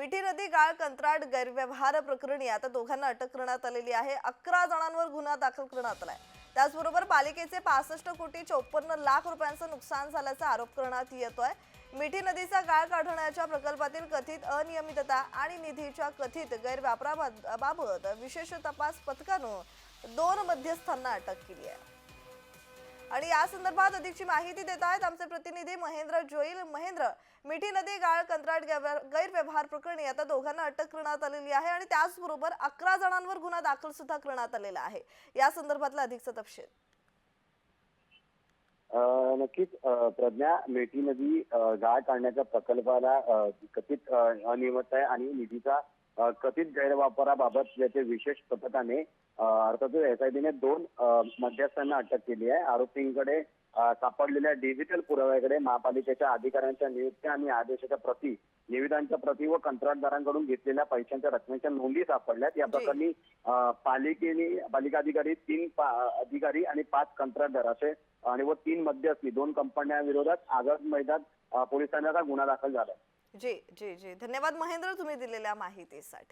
मिठी नदी गाळ कंत्राट गैरव्यवहार प्रकरणी आता दोघांना अटक करण्यात आलेली आहे. अकरा जणांवर गुन्हा दाखल करण्यात आलाय. त्याचबरोबर पालिकेचे पासष्ट कोटी चोपन्न लाख रुपयांचं नुकसान झाल्याचा आरोप करण्यात येतोय. मिठी नदीचा गाळ काढण्याच्या प्रकल्पातील कथित अनियमितता आणि निधीच्या कथित गैरवापराबाबत विशेष तपास पथकानं दोन मध्यस्थांना अटक केली आहे. आणि या संदर्भात अधिकची माहिती देत आहेत आमचे प्रतिनिधी महेंद्र जोईल महेंद्र मिठी नदी गाळ कंत्राट गैरव्यवहार प्रकरणी आता दोघांना अटक करण्यात आलेली आहे आणि त्याचबरोबर अकरा जणांवर गुन्हा दाखल सुद्धा करण्यात आलेला आहे. या संदर्भातला अधिकचा तपशील. नक्कीच प्रज्ञा मेठी नदी गाळ काढण्याच्या प्रकल्पाला कथित अनियमित आहे आणि निधीचा कथित गैरवापराबाबत याचे विशेष पथकाने अर्थातच एसआयटीने दोन मध्यस्थांना अटक केली आहे. आरोपींकडे सापडलेल्या डिजिटल पुराव्याकडे महापालिकेच्या अधिकाऱ्यांच्या नियुक्त्या आणि आदेशाच्या प्रती निविदांच्या प्रती व कंत्राटदारांकडून घेतलेल्या पैशांच्या रकमेच्या नोंदी सापडल्यात. या. प्रकरणी पालिकेने पालिका अधिकारी तीन अधिकारी आणि पाच कंत्राटदार असे आणि व तीन मध्यस्थी दोन कंपन्यांविरोधात आझाद मैदान अ, पोलिसांचा गुन्हा दाखल झाला जी जी जी. धन्यवाद महेंद्र तुम्ही दिलेल्या माहितीसाठी.